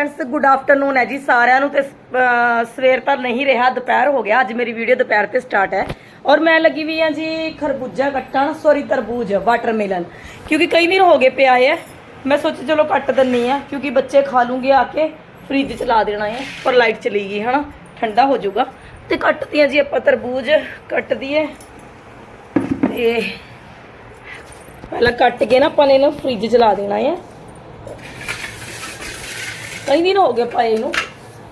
Friends good afternoon ਹੈ ਜੀ ਸਾਰਿਆਂ ਨੂੰ ਤੇ ਸਵੇਰ ਤਾਂ ਨਹੀਂ ਰਿਹਾ, ਦੁਪਹਿਰ ਹੋ ਗਿਆ, ਅੱਜ ਮੇਰੀ ਵੀਡੀਓ ਦੁਪਹਿਰ ਤੇ ਸਟਾਰਟ ਹੈ। ਔਰ ਮੈਂ ਲੱਗੀ ਵੀ ਹਾਂ ਜੀ ਖਰਬੂਜਾ ਕੱਟਣ ਸੌਰੀ ਤਰਬੂਜ ਵਾਟਰਮੈਲਨ ਕਿਉਂਕਿ ਕਈ ਦਿਨ ਹੋ ਗਏ ਪਿਆ ਹੈ। ਮੈਂ ਸੋਚਿਆ ਚਲੋ ਕੱਟ ਦਿੰਨੀ ਆ ਕਿਉਂਕਿ ਬੱਚੇ ਖਾ ਲੂੰਗੇ ਆ ਕੇ ਫ੍ਰਿਜ ਚ ਲਾ ਦੇਣਾ ਹੈ, ਪਰ ਲਾਈਟ ਚਲੀ ਗਈ, ਹਨਾ? ਠੰਡਾ ਹੋ ਜਾਊਗਾ। ਤੇ ਕੱਟਦੀਆਂ ਜੀ ਆਪਾਂ ਤਰਬੂਜ, ਕੱਟ ਦਈਏ। ਤੇ ਪਹਿਲਾਂ ਕੱਟ ਕੇ ਨਾ ਆਪਾਂ ਨੇ ਇਹਨੂੰ ਫ੍ਰਿਜ ਚ ਲਾ ਦੇਣਾ ਹੈ। ਕਈ ਦਿਨ ਹੋ ਗਏ ਪਏ ਨੂੰ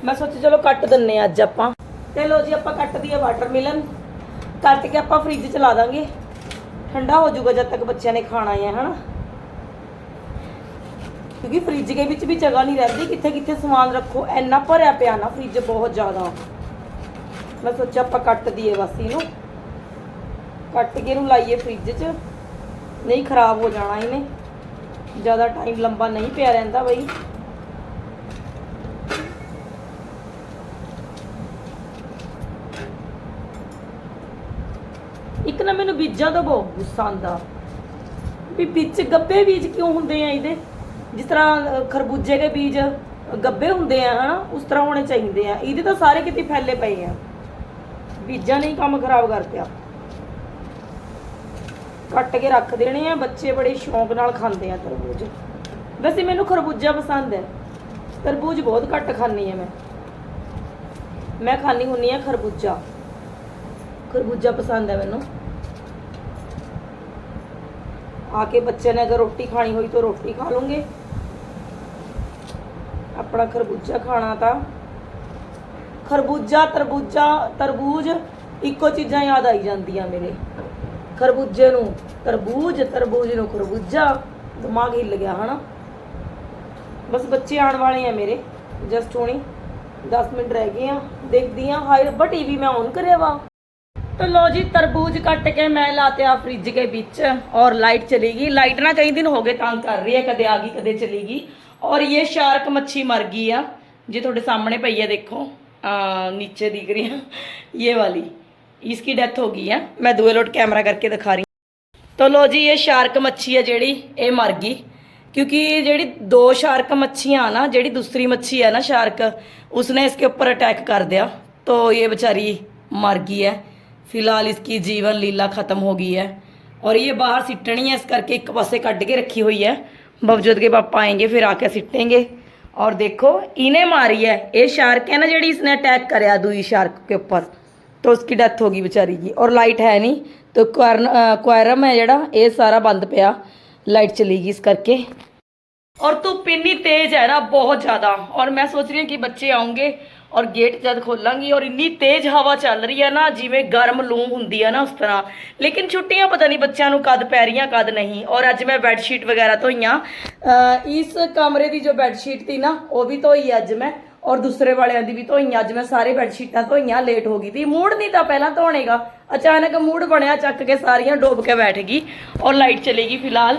ਮੈਂ ਸੋਚਿਆ ਚਲੋ ਕੱਟ ਦਿੰਨੇ ਅੱਜ ਆਪਾਂ। ਤੇ ਲੋ ਜੀ, ਆਪਾਂ ਕੱਟ ਦਈਏ ਵਾਟਰਮੈਲਨ ਕੱਟ ਕੇ ਆਪਾਂ ਫ੍ਰਿਜ ਚ ਲਾ ਦਾਂਗੇ। ਠੰਡਾ ਹੋ ਜਾਊਗਾ ਜਦ ਤੱਕ ਬੱਚਿਆਂ ਨੇ ਖਾਣਾ ਹੈ ਹਨਾ? ਕਿਉਂਕਿ ਫ੍ਰਿਜ ਦੇ ਵਿੱਚ ਵੀ ਜਗ੍ਹਾ ਨਹੀਂ ਰਹਿੰਦੀ। ਕਿੱਥੇ ਕਿੱਥੇ ਸਮਾਨ ਰੱਖੋ ਐਨਾ ਭਰਿਆ ਪਿਆ ਨਾ ਫ੍ਰਿਜ ਬਹੁਤ ਜ਼ਿਆਦਾ। ਮੈਂ ਸੋਚਿਆ ਆਪਾਂ ਕੱਟ ਦਈਏ ਬਸ ਇਹਨੂੰ। ਕੱਟ ਕੇ ਇਹਨੂੰ ਲਾਈਏ ਫ੍ਰਿਜ 'ਚ। ਨਹੀਂ ਖਰਾਬ ਹੋ ਜਾਣਾ ਇਹਨੇ। ਜ਼ਿਆਦਾ ਟਾਈਮ ਲੰਬਾ ਨਹੀਂ ਪਿਆ ਰਹਿੰਦਾ ਬਈ ਇੱਕ ਨਾ ਮੈਨੂੰ ਬਹੁਤ ਗੁੱਸਾ ਆਂਦਾ ਵੀ ਵਿੱਚ ਗੱਬੇ ਬੀਜ ਕਿਉਂ ਹੁੰਦੇ ਆ ਇਹਦੇ? ਜਿਸ ਤਰ੍ਹਾਂ ਖਰਬੂਜੇ ਦੇ ਬੀਜ ਗੱਬੇ ਹੁੰਦੇ ਆ, ਹਨਾ? ਉਸ ਤਰ੍ਹਾਂ ਹੋਣੇ ਚਾਹੀਦੇ ਆ। ਇਹਦੇ ਤਾਂ ਸਾਰੇ ਕਿਤੇ ਫੈਲੇ ਪਏ ਆ। ਬੀਜਾਂ ਨੇ ਕੰਮ ਖਰਾਬ ਕਰਤਿਆ। ਕੱਟ ਕੇ ਰੱਖ ਦੇਣੇ ਆ, ਬੱਚੇ ਬੜੇ ਸ਼ੌਂਕ ਨਾਲ ਖਾਂਦੇ ਆ ਤਰਬੂਜ। ਵੈਸੇ ਮੈਨੂੰ ਖਰਬੂਜਾ ਪਸੰਦ ਹੈ। ਤਰਬੂਜ ਬਹੁਤ ਘੱਟ ਖਾਂਦੀ ਆ ਮੈਂ। ਮੈਂ ਖਾਂਦੀ ਹੁੰਨੀ ਆ ਖਰਬੂਜਾ। ਖਰਬੂਜਾ ਪਸੰਦ ਹੈ ਮੈਨੂੰ। ਆ ਕੇ ਬੱਚੇ ਨੇ ਅਗਰ ਰੋਟੀ ਖਾਣੀ ਹੋਈ ਤਾਂ ਰੋਟੀ ਖਾ ਲੂੰਗੇ। ਆਪਣਾ ਖਰਬੂਜਾ ਖਾਣਾ ਤਾਂ। ਖਰਬੂਜਾ, ਤਰਬੂਜਾ, ਤਰਬੂਜ, ਇੱਕੋ ਚੀਜ਼ਾਂ ਯਾਦ ਆਈ ਜਾਂਦੀਆਂ ਮੇਰੇ। ਖਰਬੂਜੇ ਨੂੰ ਤਰਬੂਜ ਤਰਬੂਜ ਨੂੰ ਖਰਬੂਜਾ, ਦਿਮਾਗ ਹਿੱਲ ਗਿਆ ਹਨਾ। ਬਸ ਬੱਚੇ ਆਉਣ ਵਾਲੇ ਆ ਮੇਰੇ ਜਸਟ ਹੁਣੀ। 10 ਮਿੰਟ ਰਹਿ ਗਏ ਆ, ਦੇਖਦੀ ਆ, ਹਾਏ ਰੱਬਾ ਟੀਵੀ ਮੈਂ ਔਨ ਕਰਿਆ ਵਾ। तो लो जी तरबूज कट के मैं लाते आ फ्रिज के बीच और लाइट चली गई लाइट ना कई दिन हो गए तंग कर रही है कदे आ गई कदे चली गई और ये शार्क मच्छी मर गई आ जी थोड़े सामने पई है देखो आ, नीचे दिख रही है ये वाली इसकी डेथ हो गई है मैं दुए लोट कैमरा करके दिखा रही तो लो जी ये शार्क मच्छी है जेड़ी ये मर गई क्योंकि जेड़ी दो शार्क मच्छियाँ ना जेड़ी दूसरी मच्छी है ना शार्क उसने इसके ऊपर अटैक कर दिया तो ये बेचारी मर गई है फिलहाल इसकी जीवन लीला ख़त्म हो गई है और ये बाहर सिटनी है इस करके एक पासे कट के रखी हुई है बवजोत के पापा आएंगे फिर आके सिटेंगे और देखो इन्हें मारी है ये शार्क है ना जड़ी इसने अटैक कराया दूई शार्क के ऊपर तो उसकी डेथ होगी बेचारी की और लाइट है नहीं तो क्वारम है जड़ा ये सारा बंद पिया लाइट चली गई इस करके और धुप इन्नी तेज़ है ना बहुत ज़्यादा और मैं सोच रही हूँ कि बच्चे आएंगे ਔਰ ਗੇਟ ਜਦ ਖੋਲਾਂਗੀ ਔਰ ਇੰਨੀ ਤੇਜ਼ ਹਵਾ ਚੱਲ ਰਹੀ ਹੈ ਨਾ, ਜਿਵੇਂ ਗਰਮ ਲੂ ਹੁੰਦੀ ਹੈ ਨਾ ਉਸ ਤਰ੍ਹਾਂ। ਲੇਕਿਨ ਛੁੱਟੀਆਂ ਪਤਾ ਨਹੀਂ ਬੱਚਿਆਂ ਨੂੰ ਕਦ ਪੈ ਰਹੀਆਂ, ਕਦ ਨਹੀਂ। ਔਰ ਅੱਜ ਮੈਂ ਬੈੱਡ ਸ਼ੀਟ ਵਗੈਰਾ ਧੋਈਆਂ। ਇਸ ਕਮਰੇ ਦੀ ਜੋ ਬੈੱਡ ਸ਼ੀਟ ਸੀ ਨਾ, ਉਹ ਵੀ ਧੋਈ ਅੱਜ ਮੈਂ। ਔਰ ਦੂਸਰੇ ਵਾਲਿਆਂ ਦੀ ਵੀ ਧੋਈਆਂ। ਅੱਜ ਮੈਂ ਸਾਰੇ ਬੈੱਡ ਸ਼ੀਟਾਂ ਧੋਈਆਂ ਲੇਟ ਹੋ ਗਈ ਸੀ। ਮੂਡ ਨਹੀਂ ਤਾਂ ਪਹਿਲਾਂ ਧੋਣੇਗਾ। ਅਚਾਨਕ ਮੂਡ ਬਣਿਆ, ਚੱਕ ਕੇ ਸਾਰੀਆਂ ਡੋਬ ਕੇ ਬੈਠ ਗਈ। ਔਰ ਲਾਈਟ ਚਲੇਗੀ ਫਿਲਹਾਲ।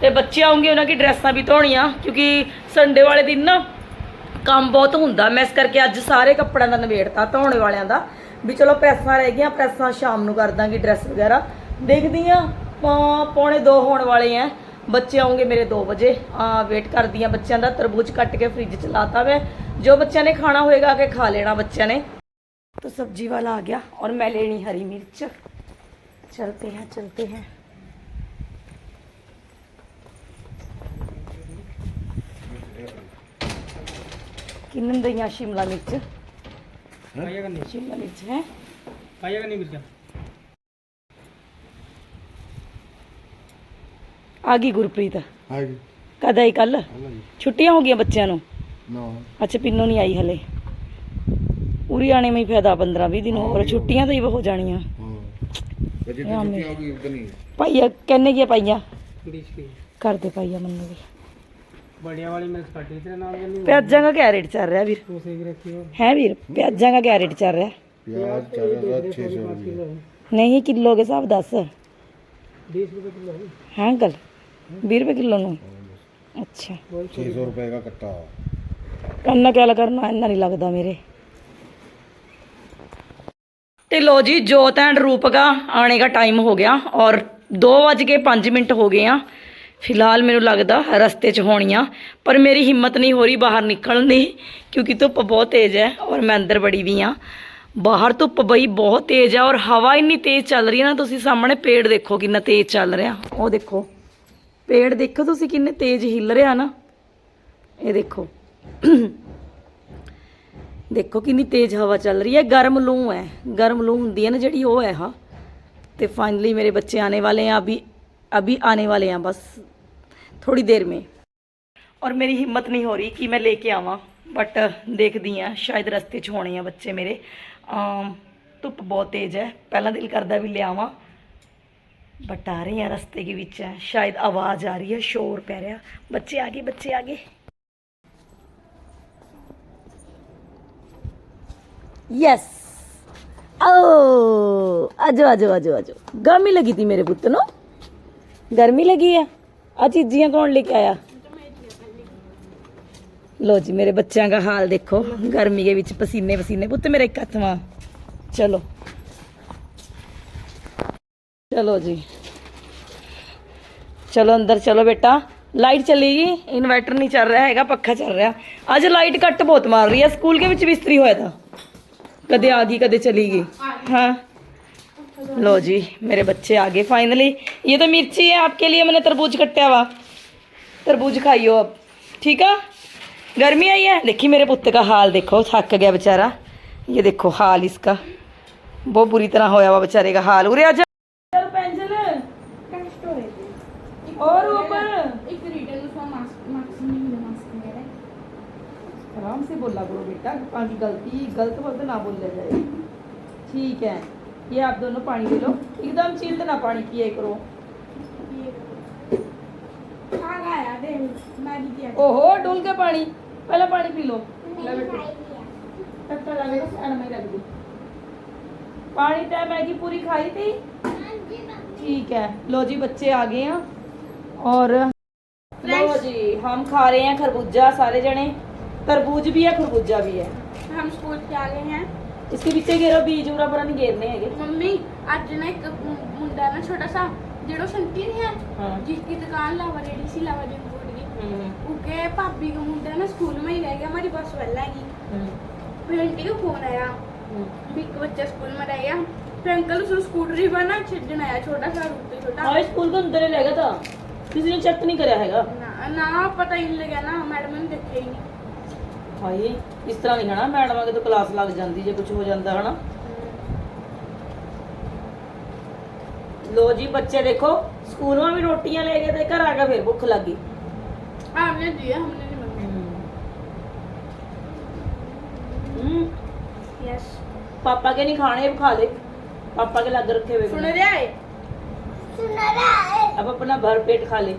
ਤੇ ਬੱਚੇ ਆਉਂਗੇ, ਉਹਨਾਂ ਦੀ ਡਰੈਸਾਂ ਵੀ ਧੋਣੀਆਂ। ਕਿਉਂਕਿ ਸੰਡੇ ਵਾਲੇ ਦਿਨ ਨਾ ਕੰਮ ਬਹੁਤ ਹੁੰਦਾ ਮੈਂ ਇਸ ਕਰਕੇ ਅੱਜ ਸਾਰੇ ਕੱਪੜਿਆਂ ਦਾ ਨਵੇੜਤਾ ਧੋਣ ਵਾਲਿਆਂ ਦਾ ਵੀ ਚਲੋ ਪ੍ਰੈਸਾਂ ਰਹਿ ਗਈਆਂ ਪ੍ਰੈਸਾਂ ਸ਼ਾਮ ਨੂੰ ਕਰ ਦਾਂਗੀ ਡਰੈਸ ਵਗੈਰਾ ਦੇਖਦੀ ਆ ਪੌਣੇ 2 ਹੋਣ ਵਾਲੇ ਆ ਬੱਚੇ ਆਉਂਗੇ ਮੇਰੇ 2 ਵਜੇ ਆ ਵੇਟ ਕਰਦੀ ਆ ਬੱਚਿਆਂ ਦਾ ਤਰਬੂਜ ਕੱਟ ਕੇ ਫ੍ਰਿਜ ਚ ਲਾਤਾ ਮੈਂ ਜੋ ਬੱਚਿਆਂ ਨੇ ਖਾਣਾ ਹੋਏਗਾ ਕਿ ਖਾ ਲੈਣਾ ਬੱਚਿਆਂ ਨੇ तो सब्जी वाला आ गया और मैं लेनी हरी मिर्च चलते हैं चलते हैं ਕਿੰਨ ਦਈਆਂ ਸ਼ਿਮਲਾ ਮਿਰਚ ਪਾਇਆ ਕਰਨੀ ਸ਼ਿਮਲਾ ਮਿਰਚ ਹੈ ਪਾਇਆ ਕਰਨੀ ਮਿਰਚਾਂ ਆ ਗਈ ਗੁਰਪ੍ਰੀਤ ਆ ਗਈ ਕਦ ਆਈ ਕੱਲ ਛੁੱਟੀਆਂ ਹੋ ਗਈਆਂ ਬੱਚਿਆਂ ਨੂੰ ਨਾ ਅੱਛਾ ਪਿੰਨੋ ਨਹੀਂ ਆਈ ਹਲੇ ਉਰੀ ਆਣੇ ਮੈਂ ਫਾਇਦਾ 15 20 ਦਿਨ ਹੋਰ ਛੁੱਟੀਆਂ ਤਾਂ ਹੀ ਹੋ ਜਾਣੀਆਂ ਬੱਚੇ ਦੀ ਛੁੱਟੀ ਹੋ ਗਈ ਉਦੋਂ ਨਹੀਂ ਭਾਈਆ ਕਹਿੰਨੇ ਕੀ ਆ ਭਾਈਆ ਕਰ ਦੇ ਮੈਨੂੰ ਬੜਿਆ ਵਾਲੀ ਮਿਰਚ ਕੱਢੀ ਤੇਰੇ ਨਾਲ ਜੰਨੀ ਪਿਆਜ਼ਾਂ ਦਾ ਕਿਆ ਰੇਟ ਚੱਲ ਰਿਹਾ ਵੀਰ ਤੂੰ ਸੇਕ ਰੱਖੀ ਹੋ ਹੈ ਵੀਰ ਪਿਆਜ਼ਾਂ ਦਾ ਕਿਆ ਰੇਟ ਚੱਲ ਰਿਹਾ ਪਿਆਜ਼ ਚੱਲ ਰਿਹਾ 600 ਰੁਪਏ ਨਹੀਂ ਕਿਲੋ ਕੇ ਹਿਸਾਬ ਦੱਸ 20 ਰੁਪਏ ਕਿਲੋ ਹੈ ਹੈ ਅੰਕਲ 20 ਰੁਪਏ ਕਿਲੋ ਨੂੰ ਅੱਛਾ 600 रुपए का कट्टा ਕੰਨਾ ਕਿਆ ਕਰਨਾ ਇੰਨਾ ਨਹੀਂ ਲੱਗਦਾ ਮੇਰੇ ਤੇ ਲੋ ਜੀ ਜੋਤ ਐਂਡ ਰੂਪਕਾ ਆਣੇ ਦਾ ਟਾਈਮ ਹੋ ਗਿਆ ਔਰ 2 ਵਜ ਕੇ 5 ਮਿੰਟ ਹੋ ਗਏ ਆ ਫਿਲਹਾਲ ਮੈਨੂੰ ਲੱਗਦਾ ਰਸਤੇ 'ਚ ਹੋਣੀਆਂ, ਪਰ ਮੇਰੀ ਹਿੰਮਤ ਨਹੀਂ ਹੋ ਰਹੀ ਬਾਹਰ ਨਿਕਲਣ ਦੀ, ਕਿਉਂਕਿ ਧੁੱਪ ਬਹੁਤ ਤੇਜ਼ ਹੈ ਔਰ ਮੈਂ ਅੰਦਰ ਬੜੀ ਵੀ ਆ ਬਾਹਰ ਧੁੱਪ ਬਈ ਬਹੁਤ ਤੇਜ਼ ਹੈ ਔਰ ਹਵਾ ਇੰਨੀ ਤੇਜ਼ ਚੱਲ ਰਹੀ ਹੈ ਨਾ, ਤੁਸੀਂ ਸਾਹਮਣੇ ਪੇੜ ਦੇਖੋ ਕਿੰਨਾ ਤੇਜ਼ ਚੱਲ ਰਿਹਾ। ਉਹ ਦੇਖੋ, ਪੇੜ ਦੇਖੋ ਤੁਸੀਂ ਕਿੰਨੇ ਤੇਜ਼ ਹਿੱਲ ਰਿਹਾ ਨਾ। ਇਹ ਦੇਖੋ ਦੇਖੋ ਕਿੰਨੀ ਤੇਜ਼ ਹਵਾ ਚੱਲ ਰਹੀ ਹੈ, ਗਰਮ ਲੂ ਹੈ, ਗਰਮ ਲੂ ਹੁੰਦੀ ਹੈ ਨਾ ਜਿਹੜੀ ਉਹ ਹੈ ਹਾਂ। ਤੇ ਫਾਈਨਲੀ ਮੇਰੇ ਬੱਚੇ ਆਨੇ ਵਾਲੇ ਆ, ਵੀ अभी आने वाले हैं बस थोड़ी देर में और मेरी हिम्मत नहीं हो रही कि मैं लेके आवां बट देखदी ਆ ਸ਼ਾਇਦ ਰਸਤੇ 'ਚ ਹੋਣੇ ਆ ਬੱਚੇ ਮੇਰੇ ਅਮ, ਧੁੱਪ ਬਹੁਤ ਤੇਜ਼ ਹੈ ਪਹਿਲਾਂ ਦਿਲ ਕਰਦਾ ਵੀ ਲਿਆਵਾਂ ਬਟ ਆ ਰਹੇ ਆ ਰਸਤੇ ਦੇ ਵਿੱਚ ਹੈ ਸ਼ਾਇਦ ਆਵਾਜ਼ ਆ ਰਹੀ ਹੈ ਸ਼ੋਰ ਪੈ ਰਿਹਾ ਬੱਚੇ ਆ ਗਏ ਬੱਚੇ ਆ ਗਏ ਯੈਸ ਓ ਆਜੋ ਆਜੋ ਆਜੋ ਆਜੋ ਗਰਮੀ ਲੱਗੀ ਤੀ ਮੇਰੇ ਪੁੱਤ ਨੂੰ ਗਰਮੀ ਲੱਗੀ ਆ? ਆ ਚੀਜ਼ੀਆਂ ਕੌਣ ਲੈ ਕੇ ਆਇਆ? ਲੋ ਜੀ, ਮੇਰੇ ਬੱਚਿਆਂ ਦਾ ਹਾਲ ਦੇਖੋ। ਗਰਮੀ ਦੇ ਵਿੱਚ ਪਸੀਨੇ ਪਸੀਨੇ। ਪੁੱਤ ਮੇਰਾ ਇੱਕ ਹੱਥਵਾ ਚਲੋ। ਚਲੋ ਜੀ। ਚਲੋ ਅੰਦਰ ਚਲੋ ਬੇਟਾ। ਲਾਈਟ ਚਲੀ ਗਈ। ਇਨਵਰਟਰ ਨਹੀਂ ਚੱਲ ਰਿਹਾ ਹੈਗਾ, ਪੱਖਾ ਚੱਲ ਰਿਹਾ। ਅੱਜ ਲਾਈਟ ਕੱਟ ਬਹੁਤ ਮਾਰ ਰਹੀ ਹੈ ਸਕੂਲ ਦੇ ਵਿੱਚ ਬਿਸਤਰੀ ਹੋਇਆ ਤਾਂ। ਕਦੇ ਆ ਗਈ, ਕਦੇ ਚਲੀ ਗਈ। ਹਾਂ। लो जी मेरे बच्चे आ गए फाइनली ये तो मिर्ची है आपके लिए मैंने तरबूज कट्टा हुआ। तरबूज खाइयो अब। ठीक है? गर्मी आई है? देखिए मेरे पुत्र का हाल देखो थक गया बेचारा। ये देखो हाल इसका। बहुत बुरी तरह होया हुआ बेचारे का हाल। उरे आजा और ऊपर। एक रिटर्न आराम से बोला करो बेटा गलती गलत बोलते ना बोल जाए। ठीक है। ये आप दोनों पानी ले लो। एकदम चिंतना पानी पिए करो। ओहो डूल के पानी। पहले पानी पी लो। पानी तय मैगी पूरी खाई थी। ठीक है। लो जी बच्चे आ गए हैं। और लो जी हम खा रहे हैं खरबूजा सारे जने। तरबूज भी है खरबूजा भी है। हम स्कूल से आ गए हैं। इसके पीछे घेरो बीज उरा परा नहीं घेरने हैगे ਮੰਮੀ ਅੱਜ ਨਾ ਇੱਕ ਮੁ- ਮੁੰਡਾ ਨਾ ਛੋਟਾ ਸਾ ਜਿਹੜਾ ਸੰਤੀ नहीं है हाँ जिसकी दुकान लावा रेडी सी लावा जंक फूड की हम्म, उनके भाभी का मुंडा ना स्कूल में ही रह गया हमारी बस वाला है हम्म, फिर आंटी का फोन आया हम्म। भी एक बच्चा स्कूल में रह गया फिर अंकल उसको स्कूटर ही बना छड़न आया छोटा सा रूप से छोटा हाँ स्कूल के अंदर ही लगा था किसी ने चेक नहीं कराया हैगा ना ना पता ही नहीं लगा ना मैडम ने देखा ही नहीं ਹਾਏ ਇਸ ਤਰ੍ਹਾਂ ਨਹੀਂ ਹਨਾ ਮੈਡਮਾਂ ਕਿਤੇ ਕਲਾਸ ਲੱਗ ਜਾਂਦੀ ਜੇ ਕੁਝ ਹੋ ਜਾਂਦਾ ਹਨਾ ਲੋ ਜੀ ਬੱਚੇ ਦੇਖੋ ਸਕੂਲੋਂ ਵੀ ਰੋਟੀਆਂ ਲੈ ਕੇ ਤੇ ਘਰ ਆ ਕੇ ਫਿਰ ਭੁੱਖ ਲੱਗੀ हमने दिया हमने नहीं मंगाया ਹੂੰ यस ਪਾਪਾ ਕੇ ਨਹੀਂ ਖਾਣੇ ਖਾ ले पापा के लग रखे हुए सुन हैं। रहा है अब अपना भर पेट खा ले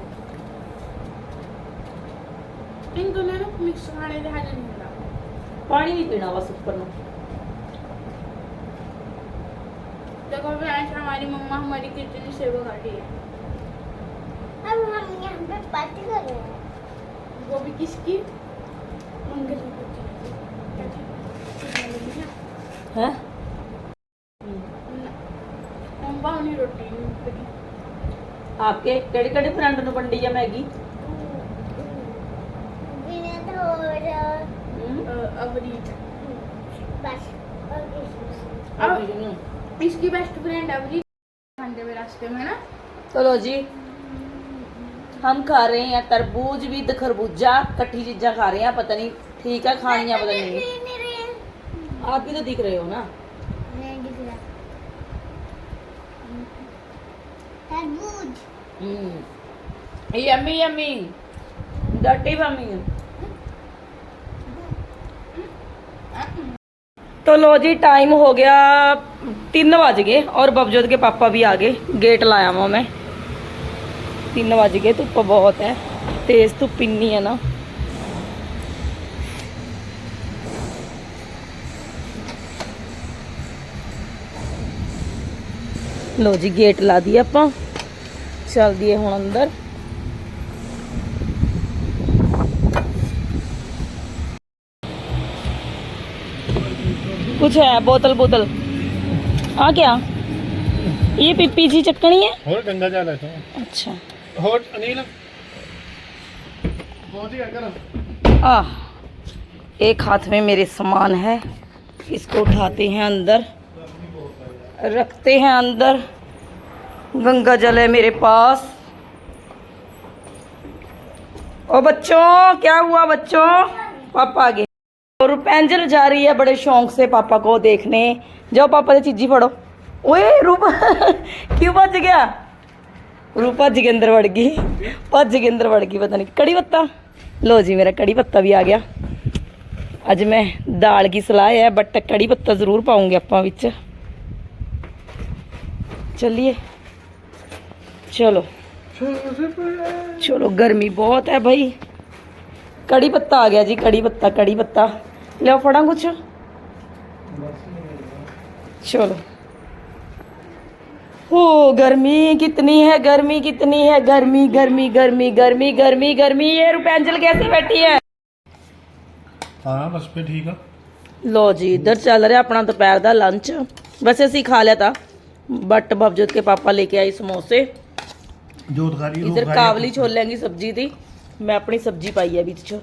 इन दोनों ने मिक्स खाने का हाजर नहीं होता पानी नहीं पीना बस ऊपर नु देखो फ्रेंड्स हमारी मम्मा हमारी कितनी सेवा कर रही है अब हम यहाँ पे पार्टी कर रहे हैं वो भी किसकी मंगल की कुर्सी। हैं मम्मा उन्हें रोटी नहीं करी आपके केड़े केड़े फ्रेंड नु वंडी है मैगी बिना तो और बस। अब- इसकी बेस्ट फ्रेंड अवरी खाने में रास्ते में ना? चलो जी हम खा रहे हैं तरबूज विद खरबूजा कट्ठी चीजा खा रहे हैं पता नहीं ठीक है खानी है पता नहीं आप भी तो दिख रहे हो ना? नहीं दिख रहा। तरबूज। हम्म। यम्मी यम्मी डर्टी मम्मी तो लो जी टाइम हो गया तीन बज गए और बबजोत के पापा भी आ गए। गेट लाया वो मैं तीन बज गए, धुप बहुत है। तेज़ धुप इन्नी है ना। लो जी गेट ला दिए आप चल दिए हूँ अंदर। कुछ है बोतल बोतल। आ क्या? ये पिपी जी चटकनी है? और गंगा जल है अच्छा। और अनिल। आ, एक हाथ में मेरे सामान है। इसको उठाते हैं अंदर। रखते हैं अंदर। गंगा जल है मेरे पास। ओ बच्चों क्या हुआ बच्चों? पापा आगे। तो और रूपेंजल जा रही है बड़े शौक से पापा को देखने। जाओ पापा से चीजी फड़ो। ओए, रूपा, क्यों भज गया? रूपा जगेंद्र वड़ गई। भज जगेंद्र वड़ गई, पता नहीं। कड़ी पत्ता? लो जी, मेरा कड़ी पत्ता भी आ गया। अज मैं दाल की सलाह है बट कड़ी पत्ता ज़रूर पाऊँगे अपा बिच चलिए। चलो। चलो, गर्मी बहुत है भाई। कड़ी पत्ता आ गया जी, कड़ी पत्ता कड़ी पत्ता। ਲਿਓ ਫੜਾਂ ਕੁਛ चलो हो गर्मी कितनी है गर्मी कितनी है गर्मी गर्मी गर्मी गर्मी गर्मी गर्मी ये रुपेंजल कैसे बैठी है ਹਾਂ ਬਸ ਫੇ ਠੀਕ ਆ लो जी इधर चल रहा है अपना दोपहर का लंच वैसे ਅਸੀਂ खा लिया था बट बावजूद के पापा लेके आई समोसे ਜੋਤਗਾਰੀ इधर कावली छोले की सब्जी थी मैं अपनी सब्जी पाई है बीच चो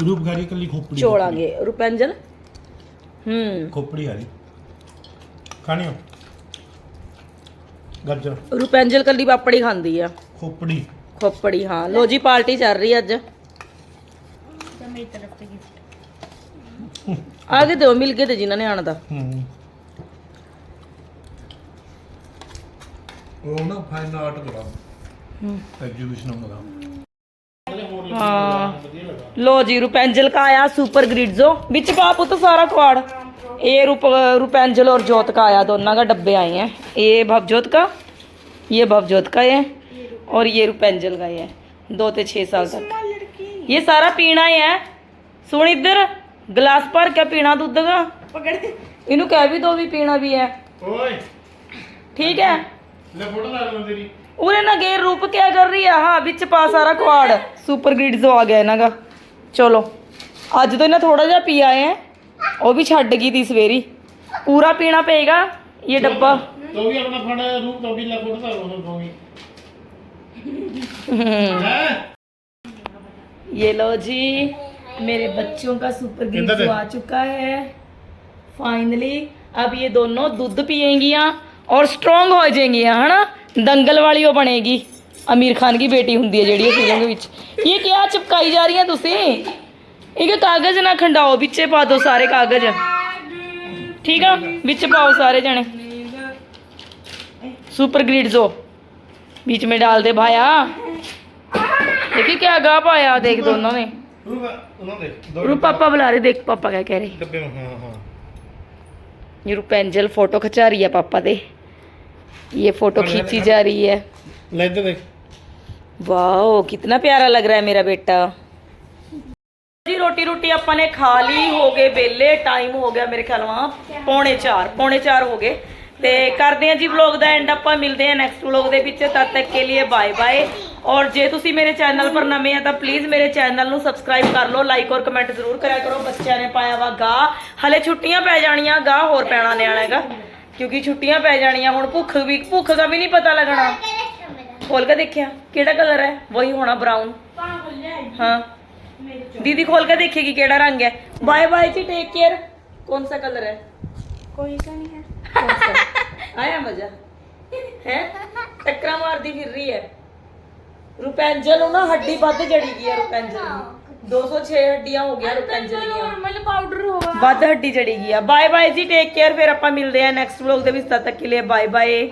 ਰੂਪਗਾਰੀ ਕੱਲੀ ਖੋਪੜੀ ਚੋਲਾਂਗੇ। ਰੁਪੰਜਨ? ਹੂੰ। ਖੋਪੜੀ ਵਾਲੀ। ਖਾਣਿਓ? ਗੱਜਰ। ਰੁਪੰਜਲ ਕੱਲੀ ਪਾਪੜੀ ਖਾਂਦੀ ਆ। ਖੋਪੜੀ। ਖੋਪੜੀ ਹਾਂ। ਲੋ ਜੀ ਪਾਰਟੀ ਚੱਲ ਰਹੀ ਅੱਜ। ਤਾਂ ਮੇਰੀ ਤਰਫ ਤੇ ਗਿਫਟ ਆ ਕੇ ਦਿਓ ਮਿਲ ਕੇ ਤੇ ਜਿਨ੍ਹਾਂ ਨੇ ਆਣਾ ਦਾ ਹੂੰ। ਉਹ ਨਾ ਫਾਈਨ ਆਰਟ ਕਰਾ ਹੂੰ। ਐਗਜ਼ੀਬਿਸ਼ਨ ਮੰਗਾ ਹਾਂ। लो जी रुपेंजल का आया सुपर ग्रिड्जो बिच पा पुत सारा क्वाड ये रूप रुपेंजल और जोत का आया दोनों का डब्बे आए हैं ये भवजोत का ये भवजोत का है और ये रुपेंजल का है दो से छः साल तक ये सारा पीना ही है सुन इधर गिलास भर के पीना दूध का इनू कह भी दो भी पीना भी है ਓਏ ठीक है ਲੈ ਫੋਟੋ ਲਾ ਲਵਾਂ ਤੇਰੀ ਉਰੇ ਨਾ ਗੇਰ ਰੂਪ ਕਿਆ ਕਰ ਰਹੀ ਆ ਹਾਂ ਵਿੱਚ ਪਾ ਸਾਰਾ ਕੁਆੜ ਸੁਪਰ ਗ੍ਰਿਡਸ ਆ ਗਿਆ ਇਹਨਾਂ ਦਾ ਚਲੋ ਅੱਜ ਤੋਂ ਇਹਨਾਂ ਥੋੜਾ ਜਿਹਾ ਪੀ ਆਏ ਹੈ ਉਹ ਵੀ ਛੱਡ ਗਈ ਤੀ ਸਵੇਰੀ ਪੂਰਾ ਪੀਣਾ ਪਏਗਾ ਇਹ ਡੱਬਾ ਤੋ ਵੀ ਆਪਣਾ ਫੜ ਰੂਪ ਤੋਂ ਵੀ ਲੈ ਫੋਟੋ ਲਾ ਲਵਾਂ ਤੂੰ ਵੀ ਹੈ ये लो जी मेरे बच्चों का सुपर किधर ग्रिड्स है? आ चुका है फाइनली अब ये दोनों दूध पियेंगियाँ और स्ट्रोंग हो जाएंगियाँ है ना दंगल वाली वो बनेगी ਅਮੀਰ ਖਾਨ ਦੀ ਬੇਟੀ ਹੁੰਦੀ ਹੈ ਜਿਹੜੀ ਫਿਲਮ ਦੇ ਵਿੱਚ ਇਹ ਕਿਆ ਚਿਪਕਾਈ ਜਾ ਰਹੀਆਂ ਤੁਸੀਂ ਇੱਕ ਕਾਗਜ਼ ਨਾ ਖੰਡਾਓ ਵਿੱਚੇ ਪਾ ਦਿਓ ਸਾਰੇ ਕਾਗਜ਼ ਠੀਕ ਆ ਵਿੱਚ ਪਾਓ ਸਾਰੇ ਜਣੇ सुपर ग्रिड्स हो बीच में डाल दे भाया देखिए क्या गा पाया देख दोनों ने ਰੂਪ ਉਹਨਾਂ ਦੇ ਦੋ रू पापा बुला रहे देख पापा क्या कह रहे ਡੱਬੇ ਹਾਂ ਹਾਂ ये रूपेंजल फोटो खिंचा रही है पापा दे ये फोटो खींची जा रही है ਵਾਓ ਕਿੰਨਾ ਪਿਆਰਾ ਲੱਗ ਰਿਹਾ ਹੈ ਮੇਰਾ ਬੇਟਾ। ਜੀ ਰੋਟੀ ਰੋਟੀ ਆਪਾਂ ਨੇ ਖਾ ਲਈ, ਹੋ ਗਏ ਬੇਲੇ ਟਾਈਮ ਹੋ ਗਿਆ ਮੇਰੇ ਖਿਆਲ ਨਾਲ, ਪੌਣੇ 4 ਪੌਣੇ 4 ਹੋ ਗਏ। ਤੇ ਕਰਦੇ ਆ ਜੀ ਵਲੌਗ ਦਾ ਐਂਡ ਆਪਾਂ ਮਿਲਦੇ ਆ ਨੈਕਸਟ ਵਲੌਗ ਦੇ ਵਿੱਚ, ਤਦ ਤੱਕ ਕੇ ਲਈ ਬਾਏ ਬਾਏ ਔਰ ਜੇ ਤੁਸੀਂ ਮੇਰੇ ਚੈਨਲ ਪਰ ਨਵੇਂ ਆ, ਤਾਂ ਪਲੀਜ਼ ਮੇਰੇ ਚੈਨਲ ਨੂੰ ਸਬਸਕ੍ਰਾਈਬ ਕਰ ਲਓ ਲਾਈਕ ਔਰ ਕਮੈਂਟ ਜ਼ਰੂਰ ਕਰਿਆ ਕਰੋ। ਬੱਚਿਆਂ ਨੇ ਪਾਇਆ ਵਾ ਗਾ ਹਲੇ ਛੁੱਟੀਆਂ ਪੈ ਜਾਣੀਆਂ ਗਾ ਹੋਰ ਪੈਣਾ ਨਿਆਣਾ ਹੈਗਾ, ਕਿਉਂਕਿ ਛੁੱਟੀਆਂ ਪੈ ਜਾਣੀਆਂ, ਹੁਣ ਭੁੱਖ ਵੀ ਭੁੱਖ ਦਾ ਵੀ ਨਹੀਂ ਪਤਾ ਲੱਗਣਾ। ਖੋਲ ਕੇ ਦੇਖਿਆ ਕਿਹੜਾ ਕਲਰ ਹੈ ਵਹੀ ਹੋਣਾ ਬਰਾਊਨ हाँ दीदी खोल कर देखेगी केड़ा रंग है बाय बाय जी टेक केयर कौन सा कलर है ਕੋਈ ਤਾਂ ਨਹੀਂ ਹੈ कौन सा आया मजा है टक्करा मारती फिर रही है रुपेंजल ना हड्डी ਵੱਧ ਜੜੀ ਗਈ ਹੈ रुपेंजल ਦੀ 206 ਹੱਡੀਆਂ ਹੋ ਗਿਆ रुपेंजल ਦੀਆਂ ਨਾਰਮਲ ਪਾਊਡਰ ਹੋਗਾ ਵੱਧ ਹੱਡੀ ਜੜੀ ਗਈ ਆ ਬਾਏ ਬਾਏ ਜੀ ਟੇਕ ਕੇਅਰ ਫਿਰ ਆਪਾਂ ਮਿਲਦੇ ਆ ਨੈਕਸਟ ਵਲੌਗ ਦੇ ਵਿੱਚ ਤਦ ਤੱਕ ਕੇ ਲਈ ਬਾਏ ਬਾਏ